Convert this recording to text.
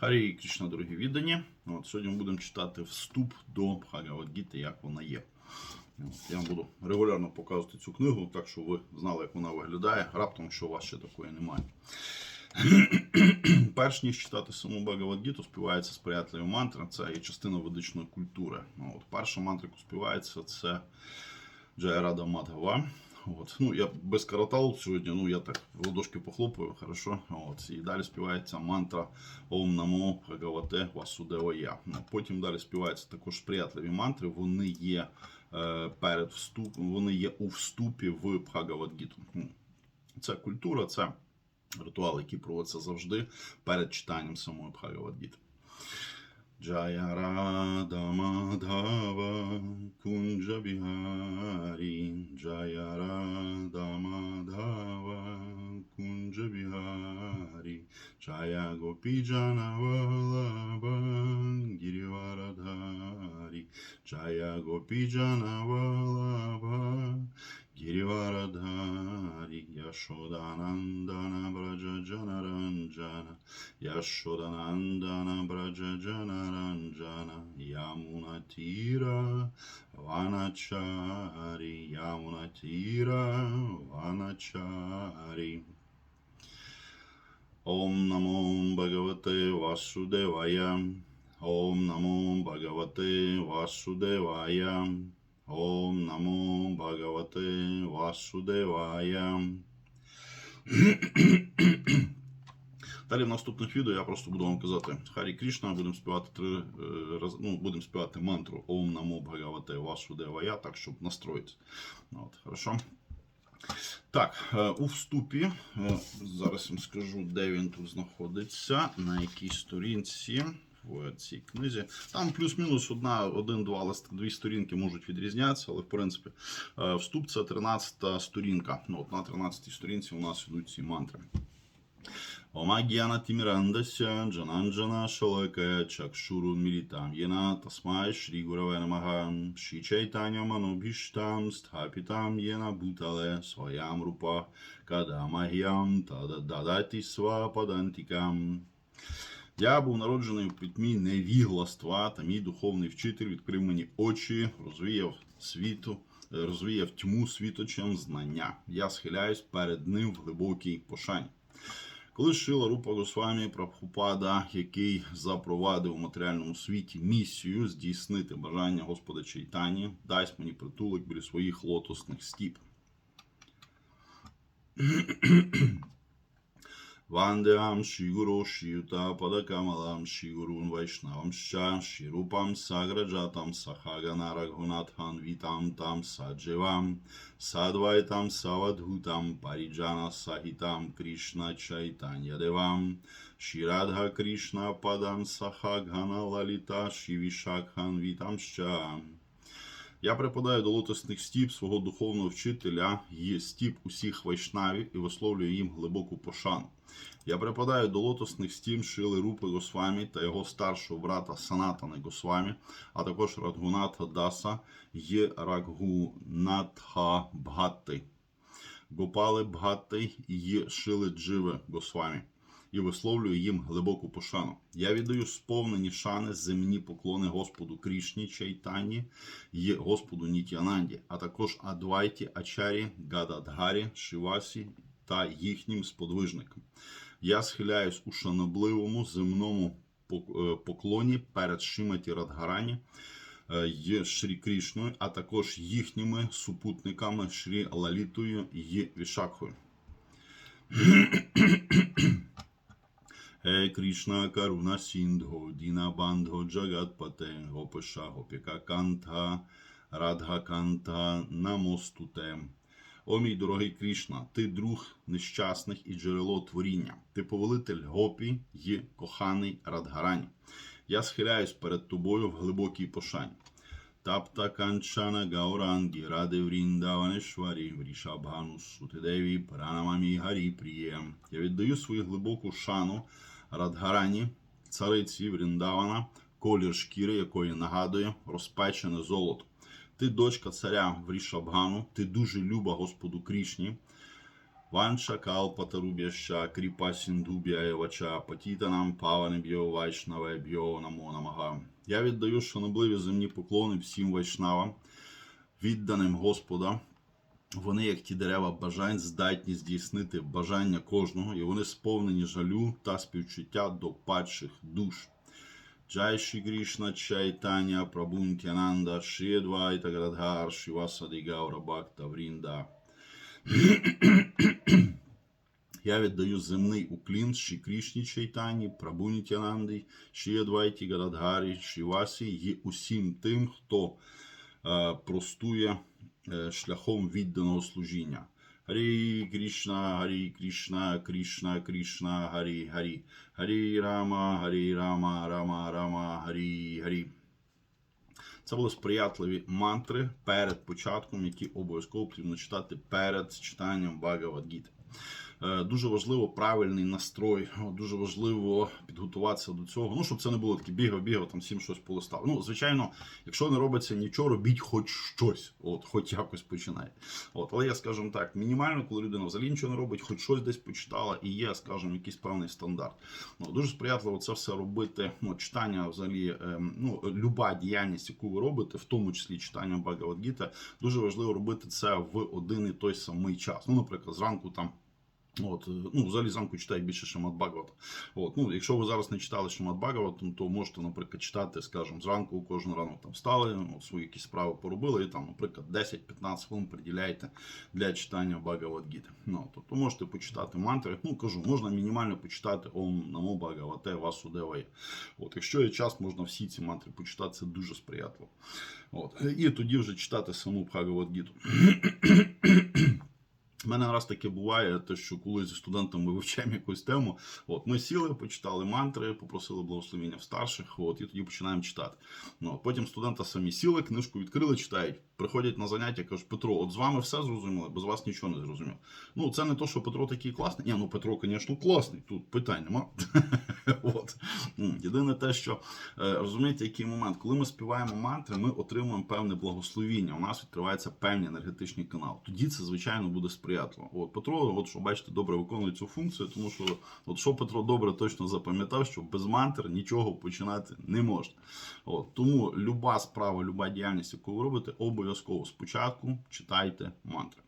Харі Кришна, дорогі віддані. От, сьогодні ми будемо читати вступ до Бхагавадгіти, як вона є. От, я вам буду регулярно показувати цю книгу, так щоб ви знали, як вона виглядає, раптом, що у вас ще такої немає. Перш ніж читати саму Бхагавадгіту, співається сприятливі мантри. Це є частина ведичної культури. От, перша мантра, яку співається, це Джайрада Мадгава. От. Ну, я без караталу сьогодні, ну я так в ладошки похлопаю, хорошо. От. І далі співається мантра Ом Намо Бхагавате Васудевая. Ну, потім далі співаються також сприятливі мантри. Вони є е, перед вступом, вони є у вступі в Бхагавадгіту. Це культура, це ритуал, який проводиться завжди перед читанням самої Бхагавадгіти. जय राधमाधव कुञ्जविहारी जय राधमाधव कुञ्जविहारी जय गोपीजनवल्लभ गिरिवरधारी जय गोपीजनवल्लभ गिरिवरधारी यशोदानन्दन व्रज जनर Гопіджана Валаба Гіріварадхарі Яшоданандана Браджа Braja Janaranjana Yamuna Tira Vanachari Yamuna Tira Vanachari Om Namo Bhagavate Vasudevaya Om Namo Bhagavate Vasudevaya Om Namo Bhagavate Vasudevaya Далі в наступних відео я просто буду вам казати Харі Крішна, будемо співати три е, ну, будемо співати мантру Ом Намо Бхагавате Васудевая, так, щоб настроїтися. От, хорошо. Так, е, у вступі, е, зараз я вам скажу, де він тут знаходиться, на якій сторінці в цій книзі. Там плюс-мінус одна, один-два лист, дві сторінки можуть відрізнятися, але в принципі вступ це 13 сторінка. Ну, от на 13 сторінці у нас ідуть ці мантри. Омагьяна Тимирандася, Джананджана Шалакая Чакшуру Милитам Йена Тасмай Шри Гураве Намаха Шри Чайтанья Манобхиштам Стхапитам Йена Бутале Своям Рупа Кадамагьям Тада Дадати Сва Падантикам я був народжений у пітьмі невігластва, та мій духовний вчитель відкрив мені очі, розвіяв світу, розвіяв тьму світочем знання. Я схиляюсь перед ним в глибокій пошані. Коли Шила Рупа Госвамі Прабхупада, який запровадив у матеріальному світі місію здійснити бажання Господа Чайтані, дасть мені притулок біля своїх лотосних стіп. Вандеам Шігуру Шіюта Падакамалам Шігурун Вайшнавам Ща Шірупам Саграджатам Сахагана Рагунатхан Вітам Там Саджевам Садвайтам Савадгутам Паріджана Сахітам Кришна Чайтанья Девам Шірадха Кришна Падан Сахагана Лаліта Шівішакхан Вітам Ща я припадаю до лотосних стіп свого духовного вчителя і стіп усіх вайшнавів і висловлюю їм глибоку пошану. Я припадаю до лотосних стім Шили Рупи Госвамі та його старшого брата Санатани Госвамі, а також Радгуната Даса і Раггунатха Бхатти, Гопали Бхатти і Шили Дживи Госвамі і висловлюю їм глибоку пошану. Я віддаю сповнені шани земні поклони Господу Крішні Чайтані і Господу Нітянанді, а також Адвайті, Ачарі, Гададгарі, Шивасі та їхнім сподвижникам. Я схиляюсь у шанобливому земному е, поклоні перед Шиматі Радгарані е, і Шрі Крішною, а також їхніми супутниками Шрі Лалітою і Вішакхою. Е Кришна Каруна Сіндхо, Діна Бандхо Джагатпате, Гопиша Гопіка Канта, Радха Канта, Намостуте. О мій дорогий Крішна, ти друг нещасних і джерело творіння. Ти повелитель Гопі й коханий Радгарані. Я схиляюсь перед тобою в глибокій пошані. Тапта Канчана Гаурангі Ради Вріндаванешварі Врішабгану Сутидеві Пранамамі Гарі Прієм. Я віддаю свою глибоку шану Радгарані, цариці Вріндавана, колір шкіри, якої нагадує розпечене золото. Ти дочка царя Врішабгану, ти дуже люба Господу Крішні. Ванча калпатарубяща, кріпа сіндубія вача, патітанам паване б'йо вайшнаве б'йо намо. Я віддаю шанобливі земні поклони всім вайшнавам, відданим Господа. Вони, як ті дерева бажань, здатні здійснити бажання кожного, і вони сповнені жалю та співчуття до падших душ. Джай Ші Кришна Чайтаня Прабунтянанда Шрідвайта Градгар Шивасади Гаура Бхакта Врінда. Я віддаю земний уклін Ші Крішні Чайтані, Прабунітянанді, Ші Адвайті Гададгарі, Шівасі і усім тим, хто е, простує шляхом відданого служіння. Гарі Кришна, Гарі Кришна, Кришна, Кришна, Гарі, Гарі. Гарі Рама, Гарі Рама, Рама, Рама, Гарі, Гарі. Це були сприятливі мантри перед початком, які обов'язково потрібно читати перед читанням Багавадгіти. Е, Дуже важливо правильний настрой, дуже важливо підготуватися до цього. Ну, щоб це не було таке бігав, бігав, там всім щось полистав. Ну, звичайно, якщо не робиться нічого, робіть хоч щось, от, хоч якось починайте. От, але я скажу так, мінімально, коли людина взагалі нічого не робить, хоч щось десь почитала, і є, скажімо, якийсь певний стандарт. Ну, дуже сприятливо це все робити. Ну, читання взагалі, ем, ну, люба діяльність, яку ви робите, в тому числі читання Багавадгіта, дуже важливо робити це в один і той самий час. Ну, наприклад, зранку там. От, е, ну, взагалі зранку читаю більше Шимат Бхагавата. От, ну, якщо ви зараз не читали Шимат Бхагавату, то можете, наприклад, читати, скажімо, зранку кожну ранок там встали, свої якісь справи поробили, і там, наприклад, 10-15 хвилин приділяєте для читання Бхагавадгіти. Ну, тобто можете почитати мантри. Ну, кажу, можна мінімально почитати Ом Намо Бхагавате Васудеває. От, якщо є час, можна всі ці мантри почитати, це дуже сприятливо. От, і тоді вже читати саму Бхагавадгіту. У мене раз таке буває, те, що коли зі студентами вивчаємо якусь тему, от ми сіли, почитали мантри, попросили благословення в старших, от і тоді починаємо читати. Ну, от потім студента самі сіли, книжку відкрили, читають, приходять на заняття, кажуть, Петро, от з вами все зрозуміло, без вас нічого не зрозуміло. Ну, це не то, що Петро такий класний. Ні, ну Петро, звісно, класний. Тут питань нема. От. Єдине те, що е, розумієте, який момент, коли ми співаємо мантри, ми отримуємо певне благословіння. У нас відкриваються певні енергетичні канали. Тоді це, звичайно, буде сприятливо. От Петро, от що бачите, добре виконує цю функцію, тому що от що Петро добре точно запам'ятав, що без мантр нічого починати не можна. От тому люба справа, люба діяльність, яку ви робите, обов'язково спочатку читайте мантри.